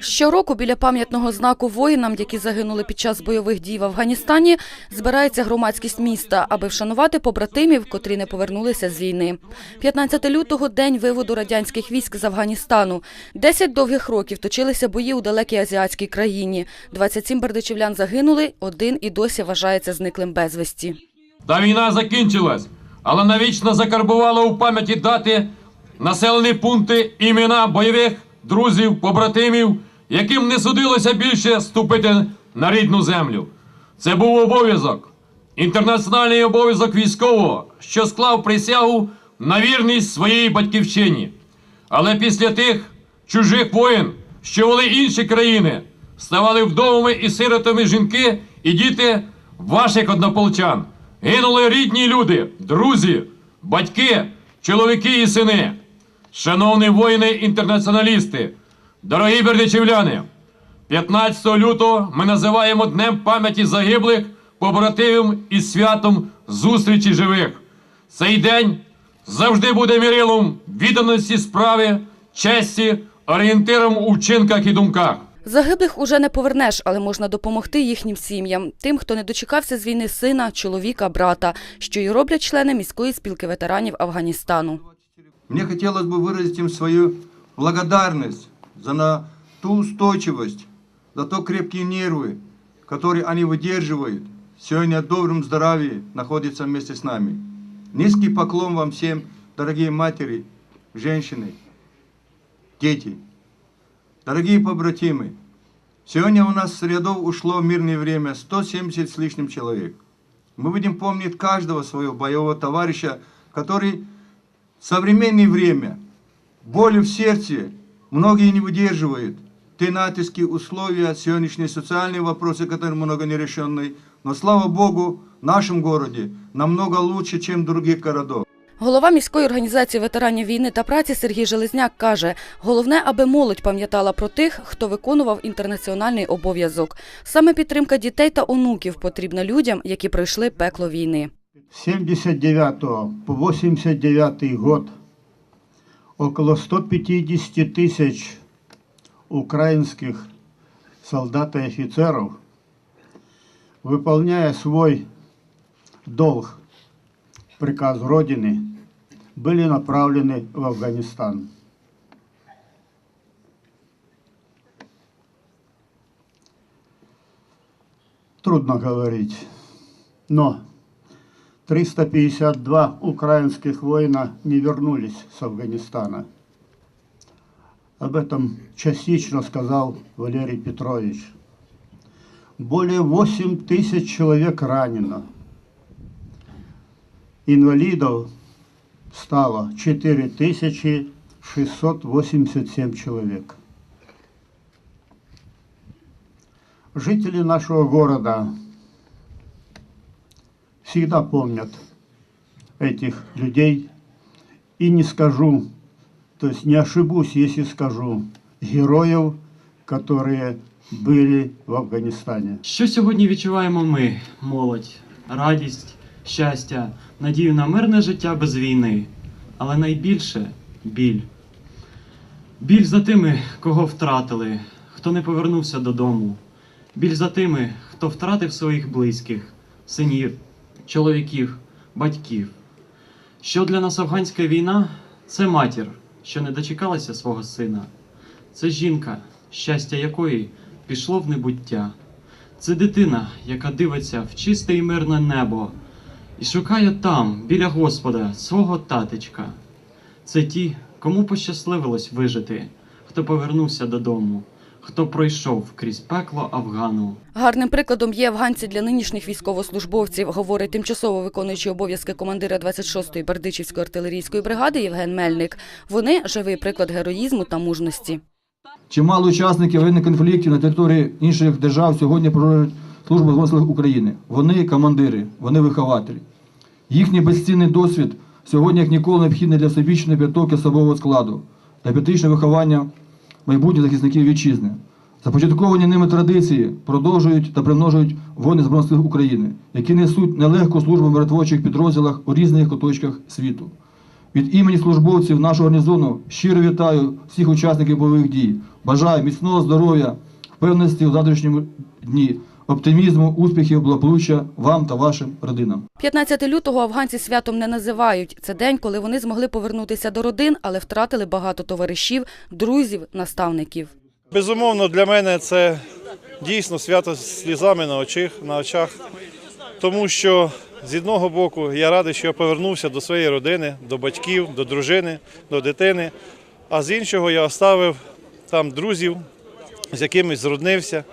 Щороку біля пам'ятного знаку воїнам, які загинули під час бойових дій в Афганістані, збирається громадськість міста, аби вшанувати побратимів, котрі не повернулися з війни. 15 лютого – день виводу радянських військ з Афганістану. Десять довгих років точилися бої у далекій азіатській країні. 27 бердичівлян загинули, один і досі вважається зниклим безвісті. Та війна закінчилась, але навічно закарбувала у пам'яті дати населені пункти імена бойових друзів, побратимів, яким не судилося більше ступити на рідну землю. Це був обов'язок, інтернаціональний обов'язок військового, що склав присягу на вірність своїй батьківщині. Але після тих чужих воїн, що вели інші країни, ставали вдовами і сиротами жінки і діти ваших однополчан. Гинули рідні люди, друзі, батьки, чоловіки і сини. Шановні воїни-інтернаціоналісти, дорогі бердичівляни, 15 лютого ми називаємо Днем пам'яті загиблих, побратимів і святом зустрічі живих. Цей день завжди буде мірилом відданості справи, честі, орієнтиром у вчинках і думках. Загиблих уже не повернеш, але можна допомогти їхнім сім'ям, тим, хто не дочекався з війни сина, чоловіка, брата, що й роблять члени міської спілки ветеранів Афганістану. Мне хотелось бы выразить им свою благодарность за на ту устойчивость, за то крепкие нервы, которые они выдерживают. Сегодня в добром здравии находятся вместе с нами. Низкий поклон вам всем, дорогие матери, женщины, дети, дорогие побратимы. Сегодня у нас с рядов ушло в мирное время 170 с лишним человек. Мы будем помнить каждого своего боевого товарища, который в современное время, боли в сердце, многие не выдерживают. Те натиски, условия, сегодняшние социальные вопросы, которые много нерешенные. Но слава Богу, в нашем городе намного лучше, чем в других городах. Голова міської організації ветеранів війни та праці Сергій Железняк каже, головне, аби молодь пам'ятала про тих, хто виконував інтернаціональний обов'язок. Саме підтримка дітей та онуків потрібна людям, які пройшли пекло війни. С 79 по 89 год около 150 тысяч украинских солдат и офицеров, выполняя свой долг, приказ Родины, были направлены в Афганистан. Трудно говорить, но 352 украинских воина не вернулись с Афганистана. Об этом частично сказал Валерий Петрович. Более 8 тысяч человек ранено. Инвалидов стало 4687 человек. Жители нашего города всегда помнят этих людей. И не скажу, то есть не ошибусь, если скажу, героев, которые были в Афганистане. Що сьогодні відчуваємо ми, молодь? Радість, щастя, надію на мирне життя без війни, але найбільше біль. Біль за тими, кого втратили, хто не повернувся додому. Біль за тими, хто втратив своїх близьких, синів, чоловіків, батьків. Що для нас афганська війна це матір, що не дочекалася свого сина. Це жінка, щастя якої пішло в небуття. Це дитина, яка дивиться в чисте і мирне небо і шукає там, біля Господа, свого татечка. Це ті, кому пощасливилось вижити, хто повернувся додому, хто пройшов крізь пекло Афгану. Гарним прикладом є афганці для нинішніх військовослужбовців, говорить тимчасово виконуючий обов'язки командира 26-ї Бердичівської артилерійської бригади Євген Мельник. Вони живий приклад героїзму та мужності. Чимало учасників воєнних конфліктів на території інших держав сьогодні продовжують службу Збройних України. Вони командири, вони вихователі. Їхній безцінний досвід сьогодні як ніколи необхідний для всебічної підготовки особового складу та патріотичного виховання майбутніх захисників вітчизни. Започатковані ними традиції продовжують та примножують воїни Збройних України, які несуть нелегку службу в миротворчих підрозділах у різних куточках світу. Від імені службовців нашого гарнізону щиро вітаю всіх учасників бойових дій. Бажаю міцного здоров'я, впевненості у завтрашньому дні, оптимізму, успіхів, благополуччя вам та вашим родинам. 15 лютого афганці святом не називають. Це день, коли вони змогли повернутися до родин, але втратили багато товаришів, друзів, наставників. Безумовно, для мене це дійсно свято з слізами на очах, на очах. Тому що з одного боку я радий, що я повернувся до своєї родини, до батьків, до дружини, до дитини. А з іншого я оставив там друзів, з якими зроднився,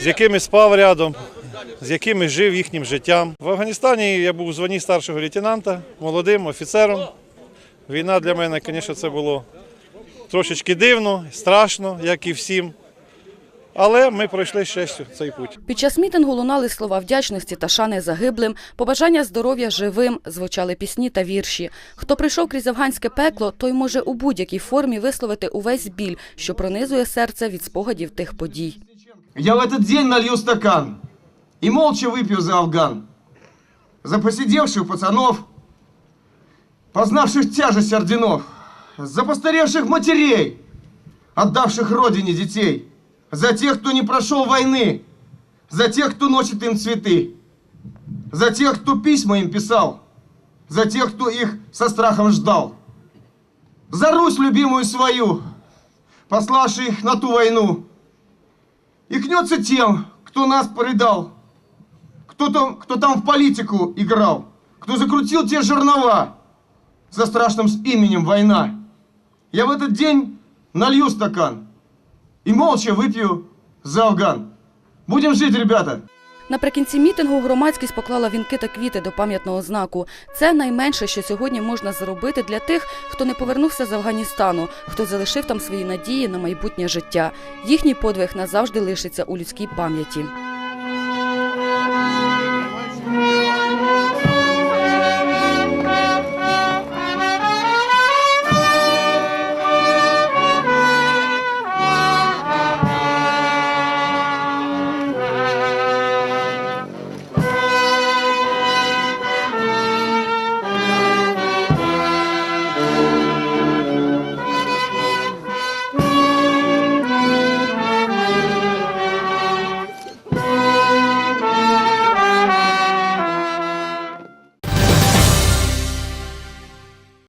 з якими спав рядом, з якими жив їхнім життям. В Афганістані я був у званні старшого лейтенанта, молодим офіцером. Війна для мене, звісно, це було трошечки дивно, страшно, як і всім. Але ми пройшли з честю цей путь. Під час мітингу лунали слова вдячності та шани загиблим, побажання здоров'я живим, звучали пісні та вірші. Хто прийшов крізь афганське пекло, той може у будь-якій формі висловити увесь біль, що пронизує серце від спогадів тих подій. Я в этот день налью стакан и молча выпью за Афган. За посидевших пацанов, познавших тяжесть орденов, за постаревших матерей, отдавших родине детей, за тех, кто не прошел войны, за тех, кто носит им цветы, за тех, кто письма им писал, за тех, кто их со страхом ждал, за Русь любимую свою, пославший их на ту войну, и кнется тем, кто нас предал, кто там, кто там в политику играл, кто закрутил те жернова за страшным с именем война. Я в этот день налью стакан и молча выпью за Афган. Будем жить, ребята! Наприкінці мітингу громадськість поклала вінки та квіти до пам'ятного знаку. Це найменше, що сьогодні можна зробити для тих, хто не повернувся з Афганістану, хто залишив там свої надії на майбутнє життя. Їхній подвиг назавжди лишиться у людській пам'яті.